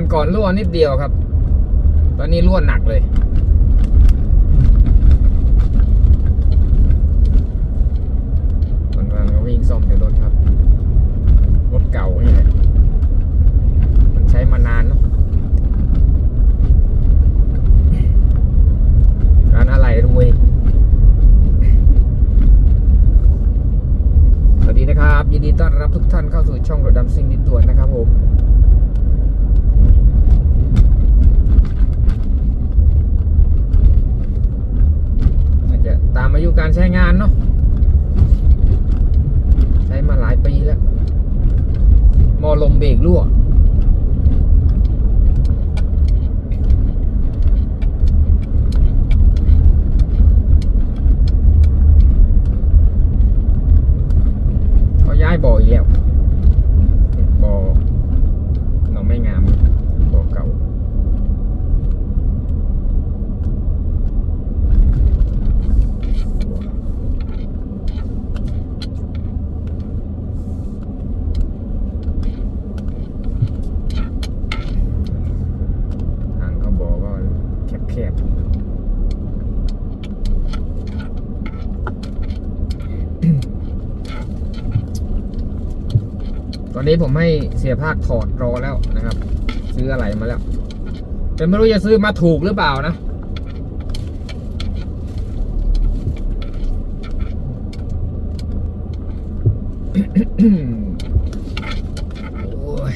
วันก่อนรั่วนิดเดียวครับ ตอนนี้รั่วหนักเลยวันวันๆก็วิ่งซ่อมในรถครับ รถเก่านี่แหละมันใช้มานานเนาะร้านอะไรรวยสวัสดีนะครับ ยินดีต้อนรับทุกท่านเข้าสู่ช่องรถดำซิ่งนิดด่วนนะครับผม อาจจะตามอายุการใช้งานเนาะ ใช้มาหลายปีแล้วหมอลมเบรกรั่ว ก็ย้ายบ่ออีกแล้วบ่อหนองไม่งามบ่อเก่า ทางเขาบอกก็แคบๆ ตอ นนี้ผมให้เสียภาคถอดรอแล้วนะครับ ซื้ออะไรมาแล้ว แต่ไม่รู้จะซื้อมาถูกหรือเปล่านะโอ้ย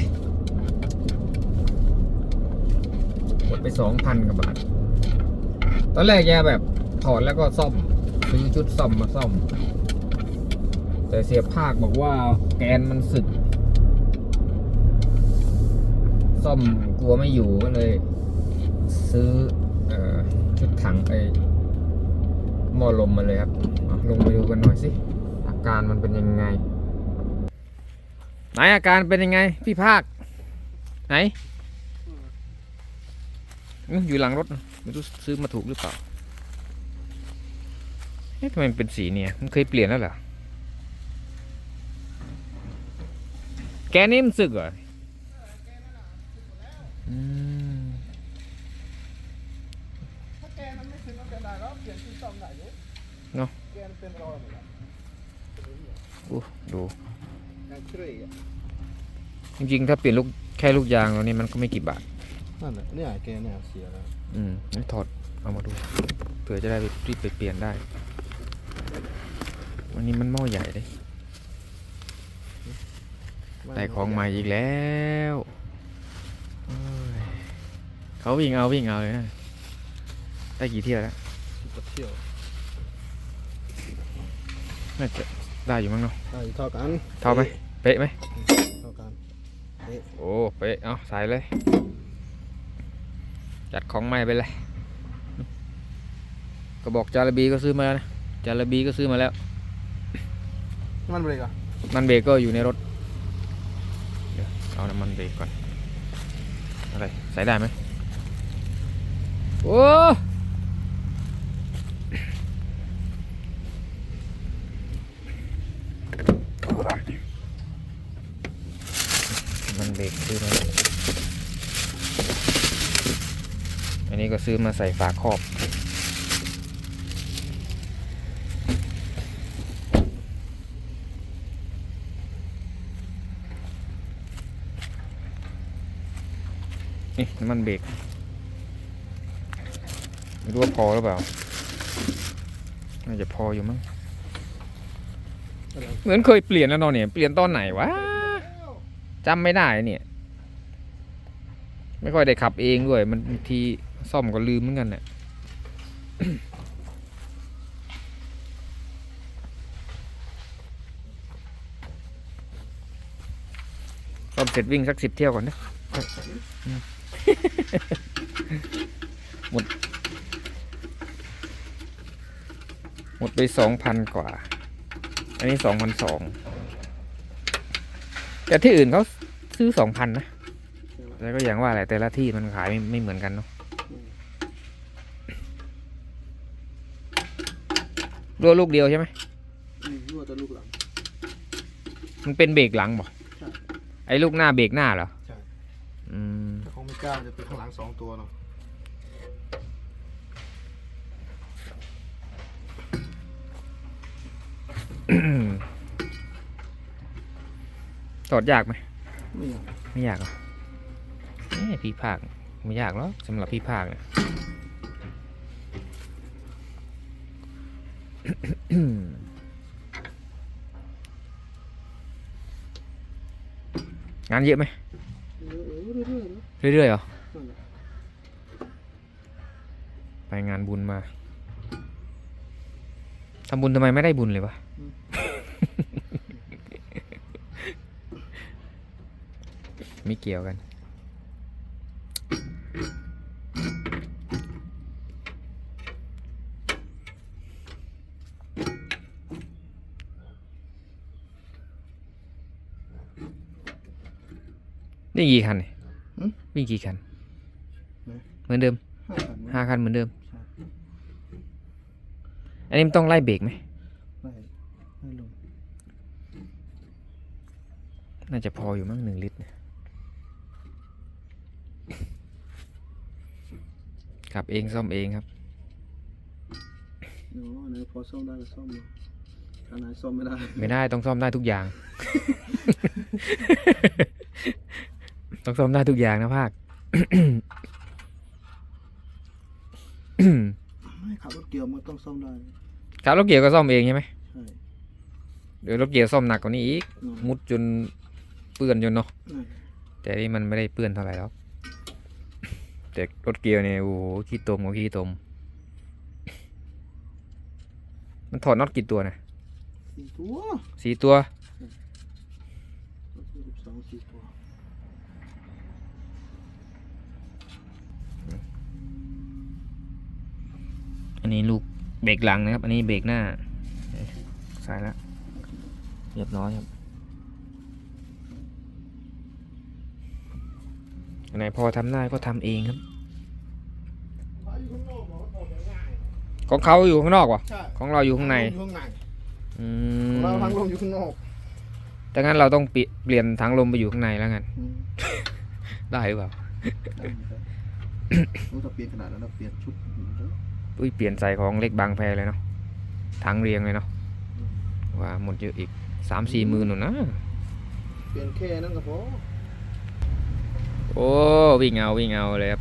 หมดไปสองพันกว่าบาท ตอนแรกแกแบบถอดแล้วก็ซ่อม ซื้อชุดซ่อมมาซ่อม แต่เสียภาคบอกว่าแกนมันสึก ซ่อมกลัวไม่อยู่ก็เลย ซื้ออชุดถังไปหม้อลมมาเลยครับ ลงไปดูกันหน่อยสิ อาการมันเป็นยังไง ไหนอาการเป็นยังไง พี่ภาค ไหน อยู่หลังรถ ไม่รู้ซื้อมาถูกหรือเปล่าเอ๊ะทำไมมันเป็นสีเนี่ย มันเคยเปลี่ยนแล้วเหรอ แกนี่มันสึกเหรอ ถ้าแกมันไม่ถึงก็เป็นได้แล้วเปลี่ยนที่ซ่อมได้อยู่เนาะแกมันเป็นรอยหมดแล้วอู้ดู ยังเชื่อยอะจริงๆ ถ้าเปลี่ยนลูกแค่ลูกยางแล้วนี่มันก็ไม่กี่บาท นั่นแหละเนี่ยแกเนี่ยเสียแล้วอืมงั้นถอดเอามาดูเผื่อจะได้ไปรีบไปเปลี่ยนได้ วันนี้มันหม้อใหญ่เลยได้ของใหม่อีกแล้วโอ้ยเขาวิ่งเอาวิ่งเอาเลยนะ ได้กี่เที่ยวแล้วสิบเที่ยวน่าจะได้อยู่มั้งเนาะได้เท่ากันเท่าไหมเป๊ะไหมเท่ากันโอ้เป๊ะเอาใส่เลย จัดของใหม่ไปเลยก็บอกจาระบีก็ซื้อมาแล้วนะจาระบีก็ซื้อมาแล้ว มันเบรกอะมันเบรกก็อยู่ในรถเดี๋ยวเอาน้ำมันเบรกก่อนอะไรใส่ได้ไหมโอ้มันเบรกซื้อมาแล้วอันนี้ ก็ซื้อมาใส่ฝาครอบ นี่น้ำมันเบรกไม่รู้ว่าพอหรือเปล่า น่าจะพออยู่มั้ง เหมือนเคยเปลี่ยนแล้วเนอนเนี่ย เปลี่ยนตอนไหนวะจำไม่ได้เนี่ย ไม่ค่อยได้ขับเองด้วย มันบางที ซ่อมก็ลืมเหมือนกันเนี่ยซ่อมเสร็จวิ่งสักสิบเที่ยวก่อนนะหมด หมดไปสองพันกว่า อันนี้สองพันสองแต่ที่อื่นเขาซื้อสองพันนะ แล้วก็อย่างว่าแหละแต่ละที่มันขายไม่ไม่เหมือนกันเนาะ รั่วลูกเดียวใช่ไหมอืมรั่วแต่ลูกหลัง มันเป็นเบรกหลังบ่ใช่ ไอ้ลูกหน้าเบรกหน้าเหรอใช่อืมแต่ของไม่กล้าจะเป็นข้างหลังสองตัวเนาะถอดยากไหมไม่อยากไม่ยากหรอเอ้ยพี่ภาคไม่ยากหรอกสำหรับพี่ภาคเนี่ย งานเยอะไหมเออเออเรื่อยๆนะเรื่อยๆเหรอนั่นแหละไปงานบุญมาทำบุญทำไมไม่ได้บุญเลยวะไม่เกี่ยวกัน นี่กี่คันเนี่ยวิ่งกี่คัน เหมือนเดิมห้าพันนะห้าคันเหมือนเดิมใช่อันนี้มันต้องไล่เบรกไหม ไม่ไม่ลงน่าจะพออยู่มั้งหนึ่งลิตรเนี่ยขับเองซ่อมเองครับ เนาะอันไหนพอซ่อมได้ก็ซ่อมเนาะอันไหนซ่อมไม่ได้ไม่ได้ต้องซ่อมได้ทุกอย่าง ต้องซ่อมได้ทุกอย่างนะภาคไม่ขับรถเกี่ยวมันต้องซ่อมได้ครับรถเกียร์ก็ซ่อมเองใช่ไหมใช่เดี๋ยวรถเกียร์ซ่อมหนักกว่านี้อีกเนาะมุดจนเปื้อนจนเนาะนั่นแต่นี่มันไม่ได้เปื้อนเท่าไหร่หรอกแต่รถเกียร์เนี่ยโอ้โหขี้ตมกับขี้ตม มันถอดน็อตกี่ตัวนะสี่ตัวสี่ตัว สิบสองสี่ตัว อันนี้ลูกเบรกหลังนะครับ อันนี้เบรกหน้าสายแล้วเรียบร้อยครับอันไหนพอทำได้ก็ทำเองครับ ของเขาอยู่ข้างนอกวะใช่ของเราอยู่ข้างในอยู่ข้างในอืของมเราทางลมอยู่ข้างนอกดังนั้นเราต้องเปลี่ยนเปลี่ยนถังลมไปอยู่ข้างในแล้วกันอืมได้หรือเปล่าได้ได้รู้จะเปลี่ยนขนาดนั้นเราเปลี่ยนชุด อุ้ยเปลี่ยนใส่ของเล็กบางแพเลยเนาะถังเรียงเลยเนาะว่าหมดเยอะอีกสามสี่หมื่นหนุนนะเปลี่ยนแค่นั้นก็พอโอ้วิ่งเอาวิ่งเอาเลยครับ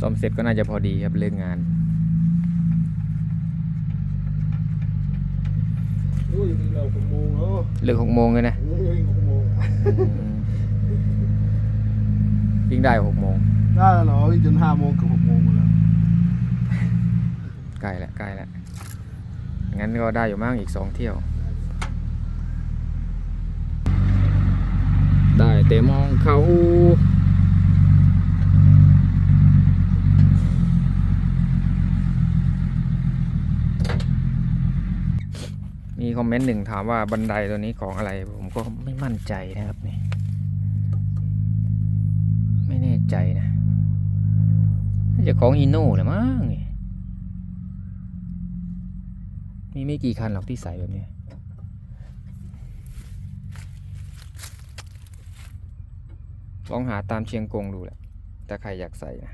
ซ่อมเสร็จก็น่าจะพอดีครับเลิกงานโอ้ยนี่เราหกโมงแล้วเลิกหกโมงเลยนะ เฮ้ยหกโมง อืม วิ่งได้หกโมงได้แล้วเหรอวิ่งจนห้าโมงเกับหกโมงหมดแล้วใกล้แล้วใกล้แล้วงั้นก็ได้อยู่มั่งอีกสองเที่ยว ได้แต่มองเขา มีคอมเมนต์หนึ่งถามว่าบันไดตัวนี้ของอะไร ผมก็ไม่มั่นใจนะครับนี่ ใจนะน่าจะของอีโน่แหละมั้งมีไม่กี่คันหรอกที่ใส่แบบนี้ลองหาตามเชียงกงดูแหละถ้าใครอยากใส่นะ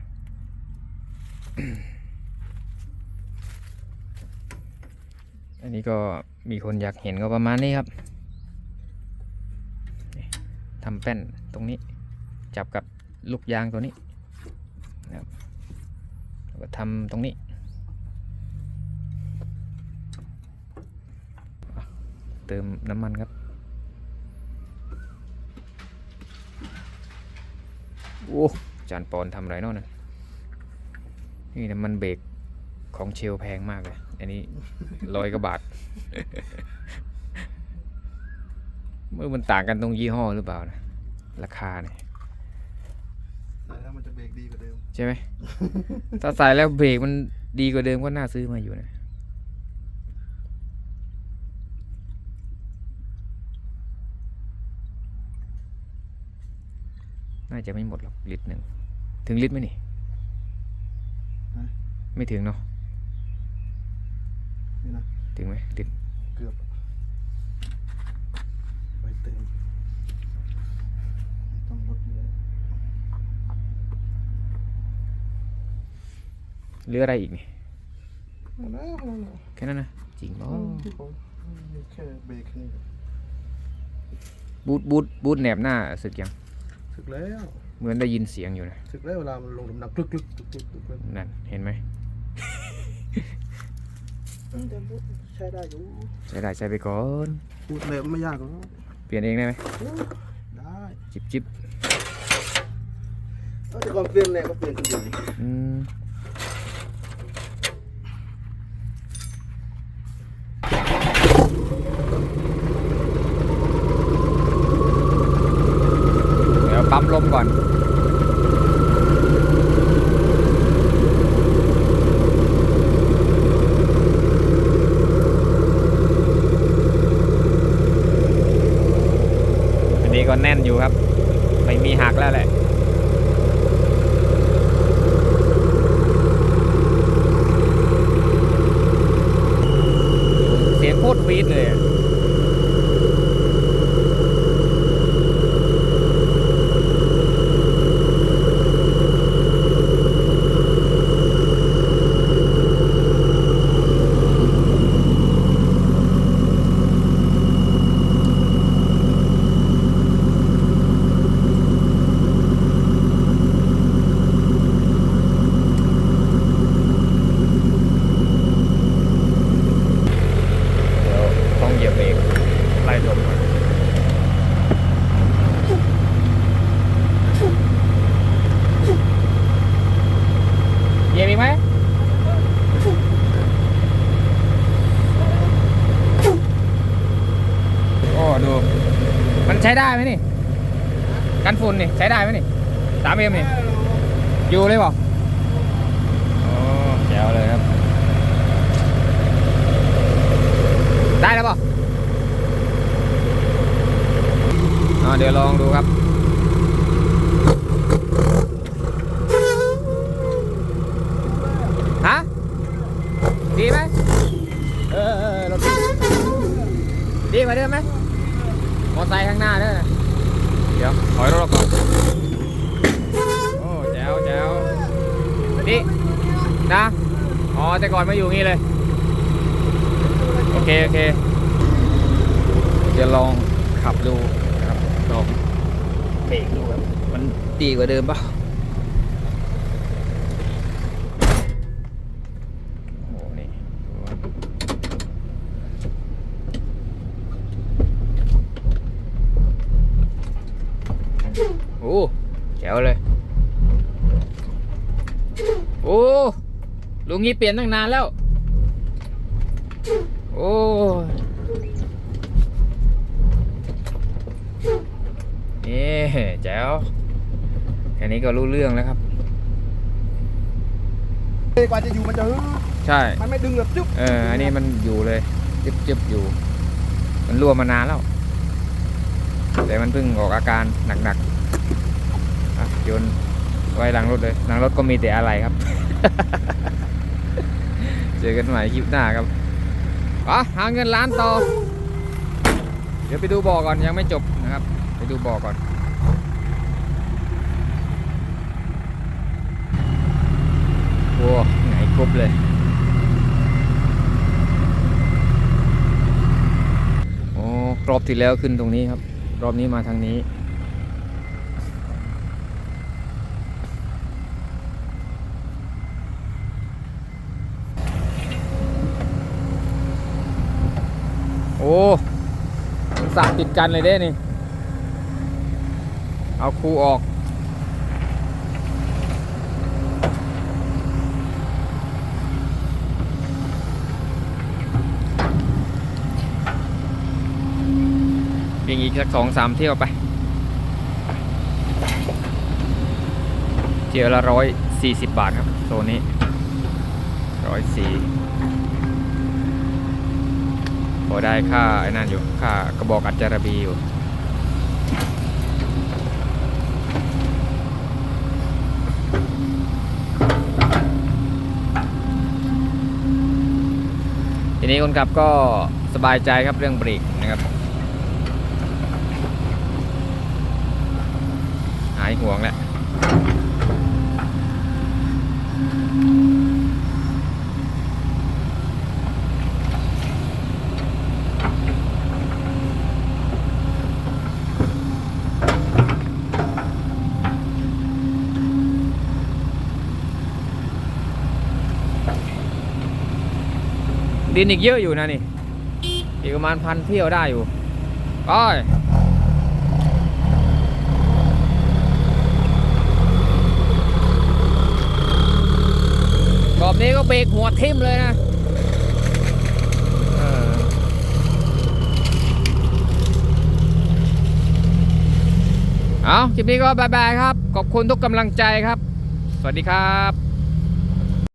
อันนี้ก็มีคนอยากเห็นก็ประมาณนี้ครับทำแป้นตรงนี้จับกับ ลูกยางตัวนี้นะครับแล้วก็ทำตรงนี้เติมน้ำมันครับโอ้จานปอนทำไรเนาะนะนี่น้ำมันเบรกของเชลแพงมากเลย อันนี้ร้อยกว่าบาท เมื่อมันต่างกันตรงยี่ห้อหรือเปล่านะ ราคาเนี่ย ใช่ไหม ถ้าใส่แล้วเบรกมันดีกว่าเดิมก็น่าซื้อมาอยู่นะน่าจะไม่หมดหรอกลิตรหนึ่ง ถึงลิตรไหมนี่ ไม่ถึงเนาะถึงไหมลิตรเกือบไปเติม หลืออะไรอีกนี่นั่นแหละนั่นแหละแค่นั้นนะจริงเนาะที่ผมมีแค่เบรกนี่บูทบูทบูทแหนบหน้าสึกยังถึกแล้วเหมือนได้ยินเสียงอยู่นะถึกแล้วเวลามันลงน้ำหนักกลึกกลึกกลึกกลึกกลึกกลึกนั่นเห็นไหมอืมแต่พูดใช้ได้อยู่ใช้ได้ใช้ไปก่อนพูดเลยไม่ยากหรอกเปลี่ยนเองได้ไหมได้จิบจิบเอาแต่ก่อนเปลี่ยนเลยก็เปลี่ยนคนเดียวนี่อืมเดี๋ยว ปั๊มลมก่อนอันนี้ก็แน่นอยู่ครับ ไม่มีหักแล้วแหละ เสียงโคตรฟีดเลยอะเดี๋ยวต้องเหยียบเบรกไล่ลมก่อนเหยียบอีกไหมโอ้ดู มันใช้ได้ไหมนี่กันฝุ่นนี่ใช้ได้ไหมนี่สามเอ็มนี่อยู่เลยเปล่าโอ้แจ๋วเลยครับ ได้แล้วเปล่าอ่าเดี๋ยวลองดูครับ ฮะ ดีไหมเออเออเออรถดีดีกว่าเดิมไหมมอไซค์ข้างหน้าเด้อเดี๋ยวถอยรถออกก่อน โอ้แจ๋วแจ๋วดีนะ อ๋อ แต่ ก่อนมาอยู่งี้เลย โอเค โอเคจะลองขับดูนะครับลองเบรกดูครับ มันดีกว่าเดิมเปล่าโอ้โหนี่ดูว่าโอ้แจ๋วเลย โอ้ ลุงนี้เปลี่ยนตั้งนานแล้ว โอ้ยนี่แจ๋วแค่นี้ก็รู้เรื่องแล้วครับ กว่าจะอยู่มันจะฮึใช่ มันไม่ดึงแบบจุ๊บเออ อันนี้มันอยู่เลยจึบจึบอยู่ มันรั่วมานานแล้ว แต่มันเพิ่งออกอาการหนักๆอะโยนไว้หลังรถเลยหลังรถก็มีแต่อะไรครับ เจอกันใหม่คลิปหน้าครับอะหาเงินล้านต่อ เดี๋ยวไปดูบ่อก่อนยังไม่จบนะครับ ไปดูบ่อก่อนโว้ไหนครบเลยโอ้รอบที่แล้วขึ้นตรงนี้ครับ รอบนี้มาทางนี้ อ้มันสาติดกันเลยเด้นี่ เอาคูออกวิ่งอีกสักสองสามเที่ยวไป เที่ยวละร้อยสี่สิบบาทครับโซนนี้ร้อยสี่ พอได้ค่าไอ้นั่นอยู่ ค่ากระบอกอัจจารบีอยู่ ทีนี้คนขับก็สบายใจครับเรื่องเบรกนะครับ หายห่วงแล้ว ดินอีกเยอะอยู่นะนี่ อีกประมาณพันเที่ยวได้อยู่ไปรอบนี้ก็เบรกหัวทิ่มเลยนะเอาคลิปนี้ก็บายบายครับ ขอบคุณทุกกำลังใจครับ สวัสดีครับ